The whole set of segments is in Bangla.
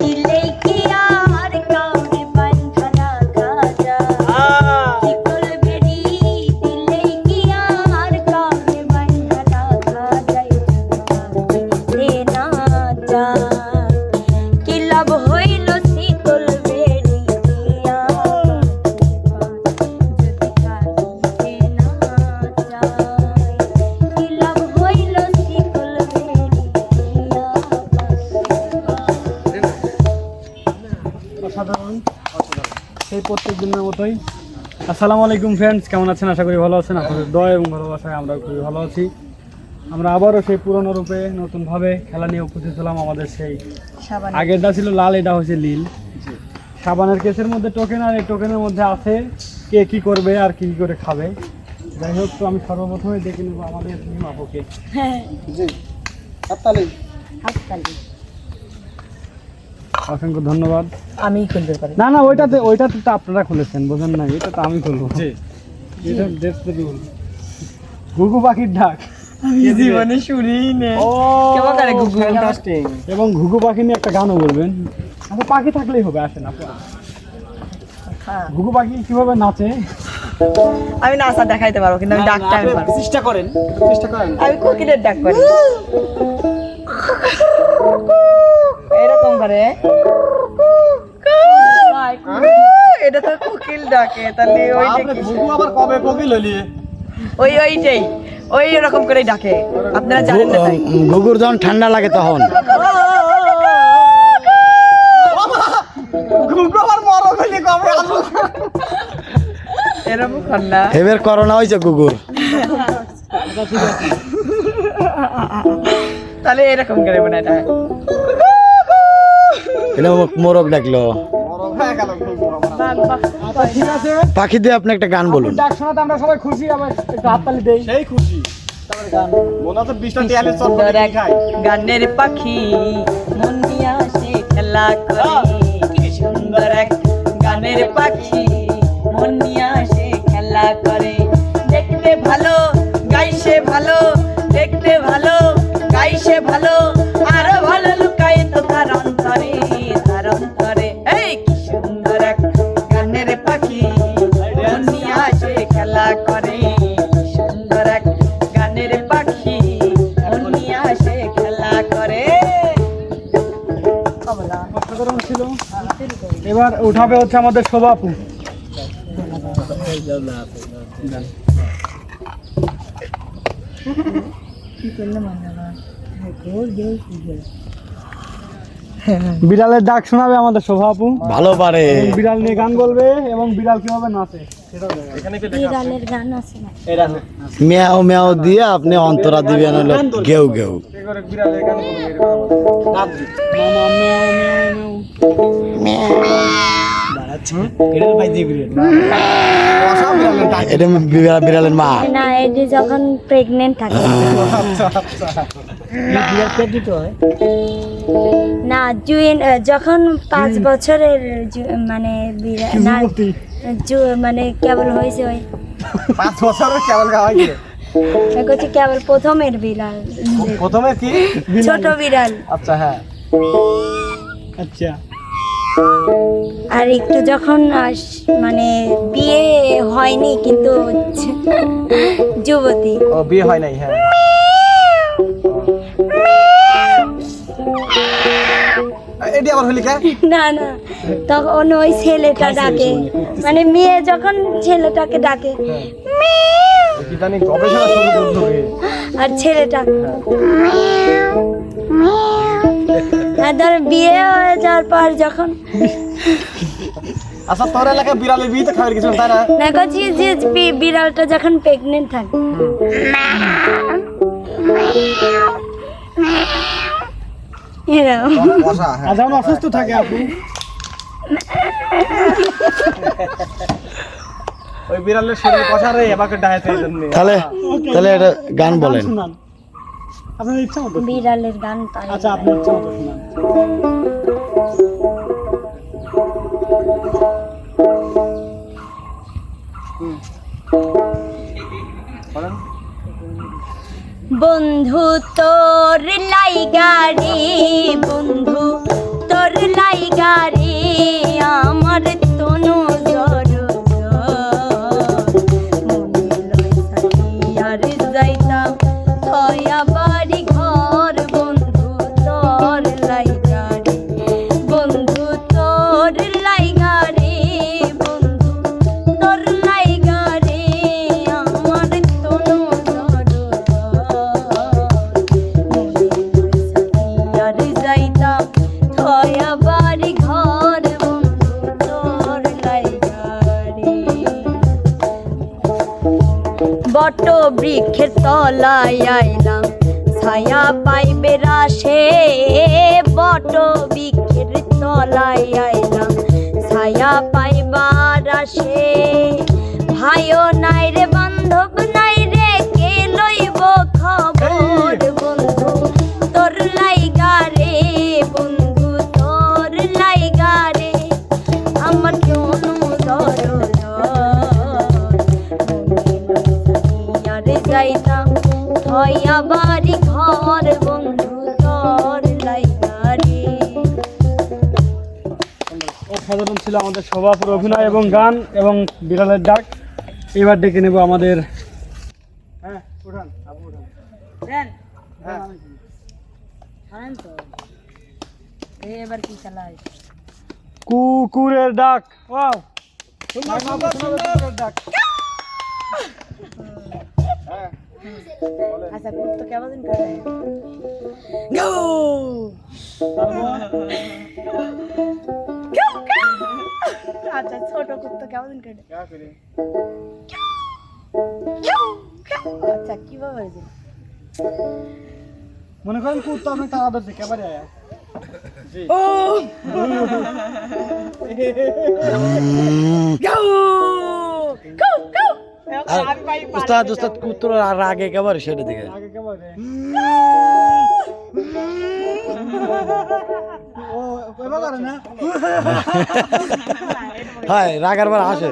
you. অসাধারণ। সেই প্রত্যেক দিনের মতোই। আসসালামু আলাইকুম ফ্রেন্ডস কেমন আছেন? আশা করি ভালো আছেন। আপনাদের দয় এবং ভালোবাসায় আমরা খুবই ভালো আছি। আমরা আবারও সেই পুরনো রূপে নতুনভাবে খেলা নিয়ে উপস্থিত হলাম আমাদের সেই আগেরটা ছিল লাল এটা হচ্ছে লীল সাবানের কেসের মধ্যে টোকেন আর এই টোকেনের মধ্যে আছে কে কি করবে আর কি করে খাবে। যাই হোক তো আমি সর্বপ্রথমে দেখে নেব আমাদের নিমাপকে অসংখ্য ধন্যবাদ। আমি খুলতে পারি। না না ওইটাতে ওইটাতে তো আপনারা খুলেছেন বোঝেন না এটা তো আমি খুলবো। ঘুঘু পাখির ডাক। জীবনে শুনি নে। ও কেমন করে গুগল এবং ঘুঘু পাখি নিয়ে একটা গানও বলবেন। আচ্ছা পাখি থাকলেই হবে আসেন আপনারা। ঘুঘু পাখি কীভাবে নাচে? আমি নাচা দেখাইতে পারব কিন্তু আমি ডাকটা আমি পারব। চেষ্টা করেন চেষ্টা করেন। আমি কোকিলের ডাক করি করে এটা তো কোকিল ডাকে তাহলে ওইটা কি আবার কবে কোকিল হলি? ওই ওইটাই ওই রকম করেই ডাকে আপনারা জানেন না ঘুঘুর যখন ঠান্ডা লাগে তখন। কর এবার করোনা হয়েছে ঘুঘুর। তাহলে এরকম করে মনে এটা এটা মোরগ ডাকলো। পাখি দিয়ে আপনি একটা গান বলুন। ডাক শোনাতে আমরা সবাই খুশি আবার হাততালি দেই। সেই খুশি। গানের পাখি মন নিয়ে আসে খেলা করে। কি সুন্দর এক গানের পাখি মন নিয়ে আসে খেলা করে। দেখতে ভালো গাইছে ভালো দেখতে ভালো গাইছে ভালো। এবার উঠাবে হচ্ছে আমাদের শোভাপু বিড়ালের ডাক শোনাবে আমাদের শোভাপু ভালো পারে। বিড়াল নিয়ে গান বলবে এবং বিড়াল কীভাবে নাচে। মেয়াও মেয়াও দিয়ে আপনি অন্তরা দিবেন হলো গেউ গেউ। এটা বিড়ালের মা। না এটি যখন প্রেগনেন্ট থাকে। না জুয়েন যখন পাঁচ বছরের মানে না মানে কেবল হয়েছে ওই। পাঁচ বছরের কেবল গাওয়াই দিয়ে। করছি কেবল প্রথমের বিড়াল প্রথমে কি? ছোট বিড়াল আচ্ছা হ্যাঁ। আচ্ছা। আর একটু যখন আস- মানে বিয়ে হয়নি কিন্তু যুবতী। ও বিয়ে হয় নাই হ্যাঁ। এটি আবার হলি কে? না না। তখন ওই ছেলেটা ডাকে। মানে মেয়ে যখন ছেলেটাকে ডাকে হবে আর ছেলেটা আর ধর বিয়ে হয়ে যাওয়ার পর যখন আচ্ছা তোর এলাকায় বিড়ালের বিয়ে তো খাবার কিছু তাই না? যে বিড়ালটা যখন প্রেগনেন্ট থাকে। এরকম অসুস্থ থাকে আপনি ওই বিড়ালের শরীর কষা রে এবাকে ডায়াতে জন্য। তাহলে তাহলে এটা গান বলেন। আপনার ইচ্ছা মতো বিড়ালের গান পাই আচ্ছা আপনার ইচ্ছা মতো শুনান। বন্ধু তোর লাই গাড়ি বন্ধু তোর লাই গারে আমার তনু তলায় আইলাম। ছায়া পাইবে রাশে বট বিখের তলায় আইলাম। ছায়া পাইবা রাশে, ভাইও নাই রে, বান্ধব নাই রে, কে লইব খবর? আরে যাইতাম থয়া বাড়ি ঘর বন্ধু তোর লাইগারে অসাধারণ ছিল আমাদের সভাপুর অভিনয় এবং গান এবং বিড়ালের ডাক। এবার ডেকে নেব আমাদের হ্যাঁ উঠান আপু উঠান। হ্যাঁ। এবার কি কুকুরের ডাক। ওয়াও। সুন্দর সুন্দর কুকুরের ডাক আচ্ছা কুত্তো কেমন করে আচ্ছা ছোট কুত্তো কেমন করে আচ্ছা কীভাবে হয়েছে মনে করেন কুত্তা আপনি তারা ধরছে কেবারে আয়া জি আর উস্তাদ উস্তাদ কুত্তর আর আগে একেবারে সেটা দিকে হয় রাগার বার আসে।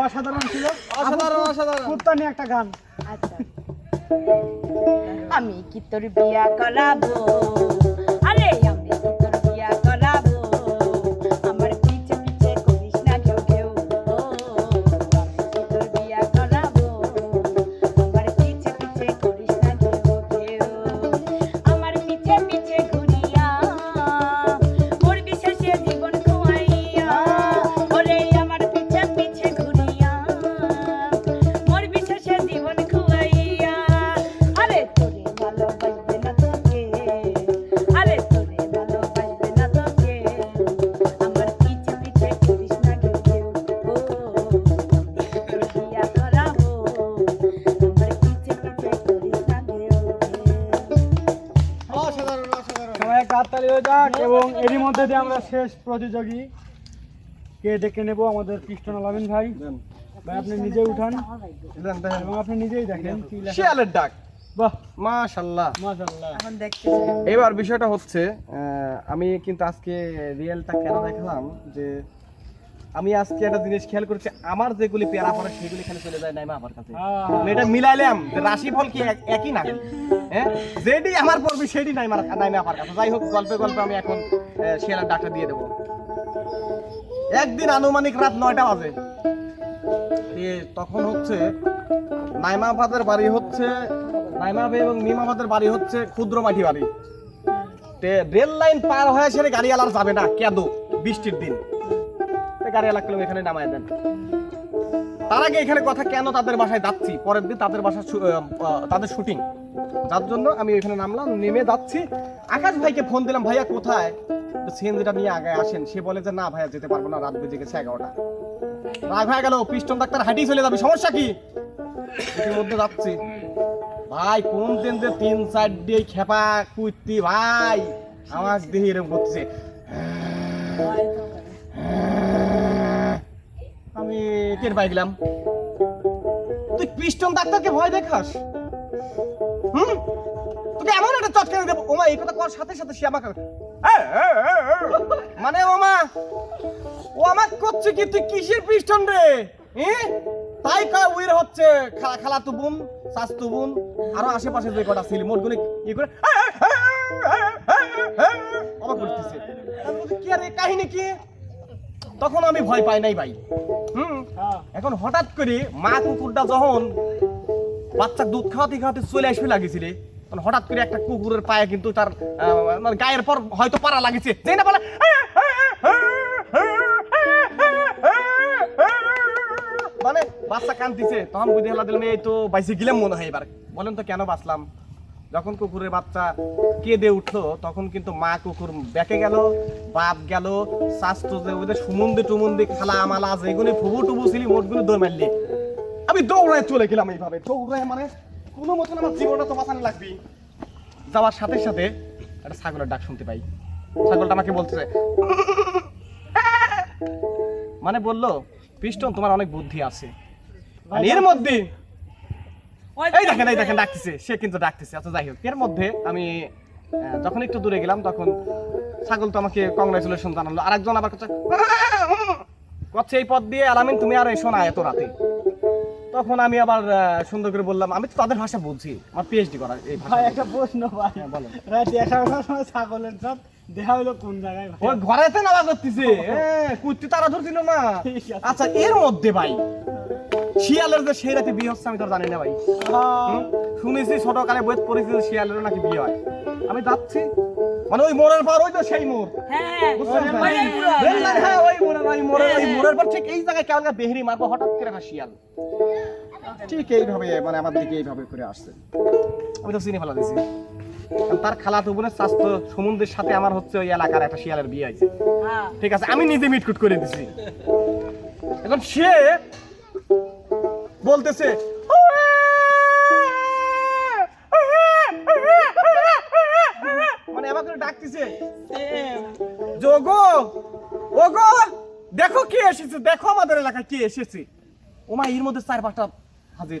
অসাধারণ ছিল। অসাধারণ অসাধারণ। কুত্তা নিয়ে একটা গান। আচ্ছা। আমি কি তোর বিয়া করাবো? যাক এবং এরই মধ্যে দিয়ে আমরা শেষ প্রতিযোগী কে ডেকে নেব আমাদের কৃষ্ণ লাভেন ভাই। ভাই আপনি নিজেই উঠান। এবং আপনি নিজেই দেখেন শিয়ালের ডাক। বাহ। মাশাল্লাহ। মাশাআল্লাহ এখন দেখতে এবার বিষয়টা হচ্ছে আহ, আমি কিন্তু আজকে রিয়েলটা কেন দেখলাম যে আমি আজকে একটা জিনিস খেয়াল করেছি আমার যেগুলি পেয়ারা পড়ে সেগুলি খেলে চলে যায় নাইমা আমার কাছে। এটা মিলাইলাম রাশিফল কি একই না হ্যাঁ? যেটি আমার পড়বে সেটি নাই আমার নাইমা আমার কাছে। যাই হোক গল্পে গল্পে আমি এখন শিয়ালের ডাকটা দিয়ে দেবো। একদিন আনুমানিক রাত নয়টা বাজে। তখন হচ্ছে নাইমাবাদের বাড়ি হচ্ছে নাইমাবে এবং মিমাবাদের বাড়ি হচ্ছে ক্ষুদ্র মাটি বাড়ি। তে রেল লাইন পার হয়ে সেরে গাড়ি আলার যাবে না কেদো বৃষ্টির দিন। গাড়ি কিলো এখানে নামায় দেন। তার আগে এখানে কথা কেন তাদের বাসায় যাচ্ছি? পরের দিন তাদের বাসা তাদের শুটিং যার জন্য আমি এখানে নামলাম, নেমে যাচ্ছি। আকাশ ভাইকে ফোন দিলাম, ভাইয়া কোথায়? সিএনজিটা নিয়ে আগে আসেন। সে বলে যে, না ভাইয়া, যেতে পারব না, রাত বেজে গেছে এগারোটা। রাগ হয়ে গেল পিস্টন ডাক্তার হাঁটিয়ে চলে যাবে, সমস্যা কি? ইতিমধ্যে যাচ্ছি। ভাই, কোন দিন যে তিন চার দিয়ে খেপা কুইতি ভাই? আওয়াজ দিয়ে এরকম করতেছে। আমি টের পাই গেলাম। তুই পিস্টন ডাক্তারকে ভয় দেখাস? হুম? তোকে এমন একটা চটকানি দেবো। ওমা এই কথা কর সাথে সাথে সে আমাকে মানে ওমা ও আমার করছে কি? তুই কিসের পিস্টন রে? তাই কা উইর হচ্ছে খালা খালা তু বোন শাস তু বোন আরও আশেপাশে যে কটা ছিল মোট গুলি কি ইয়ে করে অবাক করতেছে। কি আর এই কাহিনী কি? তখন আমি ভয় পাই নাই ভাই। হুম? হ্যাঁ। এখন হঠাৎ করে মা কুকুরটা যখন বাচ্চা দুধ খাওয়াতে খাওয়াতে চলে আসবে লাগিয়েছিল তখন হঠাৎ করে একটা কুকুরের পায়ে কিন্তু তার মানে গায়ের পর হয়তো পাড়া লাগিয়েছে। যেই না বলে মানে বাচ্চা কান্দিছে তখন বুঝে হেলা দিলাম এই তো বাইসে গেলাম মনে হয় এবার। বলেন তো কেন বাঁচলাম? যখন কুকুরের বাচ্চা কেঁদে উঠল, তখন কিন্তু মা কুকুর বেঁকে গেল, বাপ গেল স্বাস্থ্য যে ওদের সুমন্দি টুমন্দি খালা মালা যেগুলি ফুবু টুবু ছিলি, মোটগুলো দৌড় মারলি। আমি দৌড়ায় চলে গেলাম এইভাবে। দৌড়ায় মানে কোনো মতন আমার জীবনটা তো বাঁচানো লাগবে। যাওয়ার সাথে সাথে একটা ছাগলের ডাক শুনতে পাই। ছাগলটা আমাকে বলতেছে মানে বলল পিস্টন তোমার অনেক বুদ্ধি আছে। এর মধ্যে এই দেখেন এই দেখেন ডাকতেছে সে কিন্তু ডাকতেছে। আচ্ছা যাই হোক এর মধ্যে আমি যখন একটু দূরে গেলাম তখন ছাগল তো আমাকে কংগ্রেচুলেশন জানালো। আরেকজন আবার করছে এই পথ দিয়ে আলামিন তুমি আর এসো না এত রাতে। তখন আমি আবার সুন্দর করে বললাম আমি তো তাদের ভাষা বুঝছি আমার পিএইচডি করা এই ভাই একটা প্রশ্ন ভাই। হ্যাঁ, বলেন। রাত এগারোটার সময় ছাগলের সাথ দেখা হলো কোন জায়গায় ওই ঘরেতে নামা করতেছে। হ্যাঁ, কুত্তি তারা ধরছিল না। আচ্ছা এর মধ্যে ভাই শিয়ালের যে সেই রাতে বিয়ে হচ্ছে আমি তো জানি না ভাই? শুনেছি ছোটকালে বইতে পড়েছি যে শিয়ালেরও নাকি বিয়ে হয়। আমি যাচ্ছি। মানে ওই মোড়ের পর ওই তো সেই মোড়। হ্যাঁ ওই হ্যাঁ ওই মোড়ের ওই মোড়ের ওই মোড়ের পর ঠিক এই জায়গায় কেমন বেহরি মারবো হঠাৎ করে একটা শিয়াল। ঠিক এইভাবে মানে আমার দিকে এইভাবে করে আসছে। আমি তো চিনি ফেলা দিছি। তার খালাতো বোনের স্বাস্থ্য সমুদ্রের সাথে আমার হচ্ছে ওই এলাকার একটা শিয়ালের বিয়ে হ্যাঁ। ঠিক আছে আমি নিজে মিটকুট করে দিছি। এখন সে বলতেছে মানে আমাকে ডাকতেছে যোগো ওগো দেখো কে এসেছে দেখো আমাদের এলাকায় কে এসেছে। ওমা এর মধ্যে চার পাঁচটা হাজির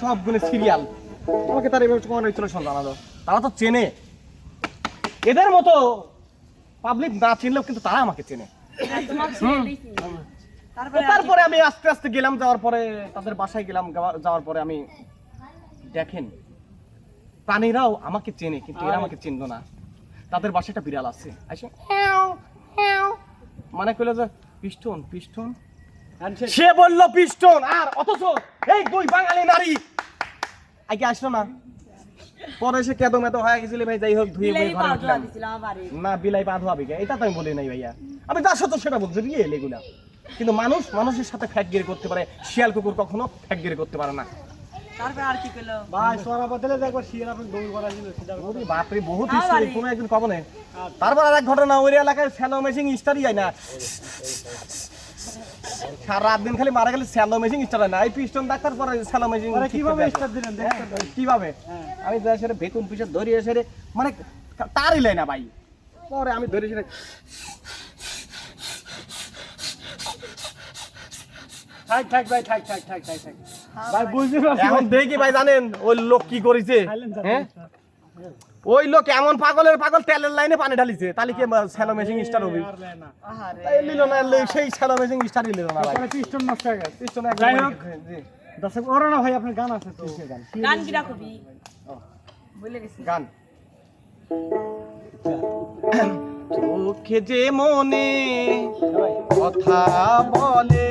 সবগুলো সিরিয়াল আমাকে তার এবার তোমার ইনস্টলেশন জানালো তারা তো চেনে। এদের মতো পাবলিক না চিনলেও কিন্তু তারা আমাকে চেনে। তারপরে আমি আস্তে আস্তে গেলাম যাওয়ার পরে তাদের বাসায় গেলাম যাওয়ার পরে আমি দেখেন প্রাণীরাও আমাকে চেনে কিন্তু এরা আমাকে চিনতো না। তাদের বাসায় একটা বিড়াল আছে। আসে। মানে কইলো যে পিস্টন পিস্টন সে বলল পিস্টন আর অথচ এই দুই বাঙালি নারী। আগে আসলো না। পরে সে কেদো মেদো হয়ে গেছিল ভাই যাই হোক ধুয়ে ঘরে উঠলাম না বিলাই বাঁধ হবে কে এটা তো আমি বলি নাই ভাইয়া। আমি তার সাথে সেটা বলছি রিয়েল এগুলা। কিন্তু মানুষ মানুষের সাথে ফ্যাকগিরি করতে পারে। শিয়াল কুকুর কখনো ফ্যাকগিরি করতে পারে না। তারপরে আর কি করল ভাই সোনা বদলে দেখো শিয়াল আপনি দৌড় করা ছিল সেটা ওরে বাপরে বহুত হ্যাঁ, কোনো একদিন কব না তারপর আর এক ঘটনা ওই এলাকায় স্যালো মেশিং স্টারই হয় না। সারা রাত দিন খালি মারা গেলে স্যালো মেশিং স্টার হয় না। এই পিস্টন ডাক্তার পরে স্যালো মেশিং কীভাবে দিলেন? কীভাবে? আমি সেরে ধরিয়ে সেরে মানে তারই লাই না ভাই। পরে আমি ধরে সেরে থাক থাক ভাই থাক থাক থাক থাক থাক। ভাই বুঝতে পারছি। এখন দেখি ভাই জানেন ওই লোক কি করেছে। হ্যাঁ? ওই লোক এমন পাগলের পাগল তেলের লাইনে পানি ঢালিছে। তাহলে কি স্যালো মেশিং স্টার হবে? নিল না সেই স্যালো মেশিং স্টারই নিল না ভাই। পিস্টন নষ্ট হয়ে গেছে। পিস্টন যাই হোক। দর্শক ওরা না ভাই আপনার গান আছে তো। গান? কি রাখবি বলে গেছি। গান। চোখে যে মনে কথা বলে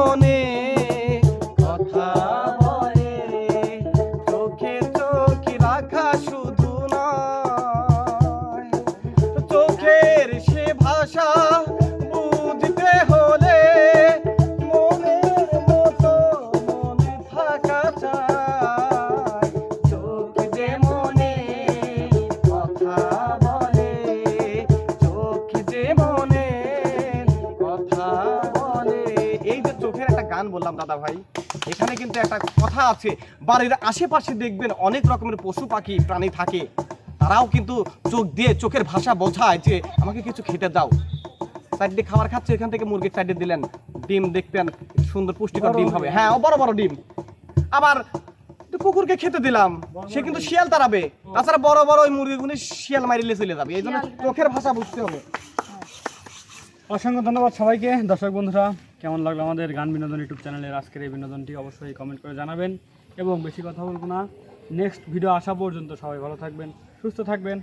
মনে দাদা ভাই। এখানে কিন্তু একটা কথা আছে বাড়ির আশেপাশে দেখবেন অনেক রকমের পশু পাখি প্রাণী থাকে। তারাও কিন্তু চোখ দিয়ে চোখের ভাষা বোঝায় যে আমাকে কিছু খেতে দাও। চারটে খাবার খাচ্ছে এখান থেকে মুরগির চারটে দিলেন। ডিম দেখবেন সুন্দর পুষ্টিকর ডিম হবে। হ্যাঁ ও বড় বড় ডিম। আবার কুকুরকে খেতে দিলাম। সে কিন্তু শিয়াল তাড়াবে। তাছাড়া বড় বড় ওই মুরগিগুলি শিয়াল মারিলে চলে যাবে। এই জন্য চোখের ভাষা বুঝতে হবে। অসংখ্য ধন্যবাদ সবাইকে। দর্শক বন্ধুরা কেমন লাগল আমাদের গান বিনোদন ইউটিউব চ্যানেলের আজকের এই বিনোদনটি অবশ্যই কমেন্ট করে জানাবেন। এবং বেশি কথা বলব না। নেক্সট ভিডিও আসা পর্যন্ত সবাই ভালো থাকবেন, সুস্থ থাকবেন।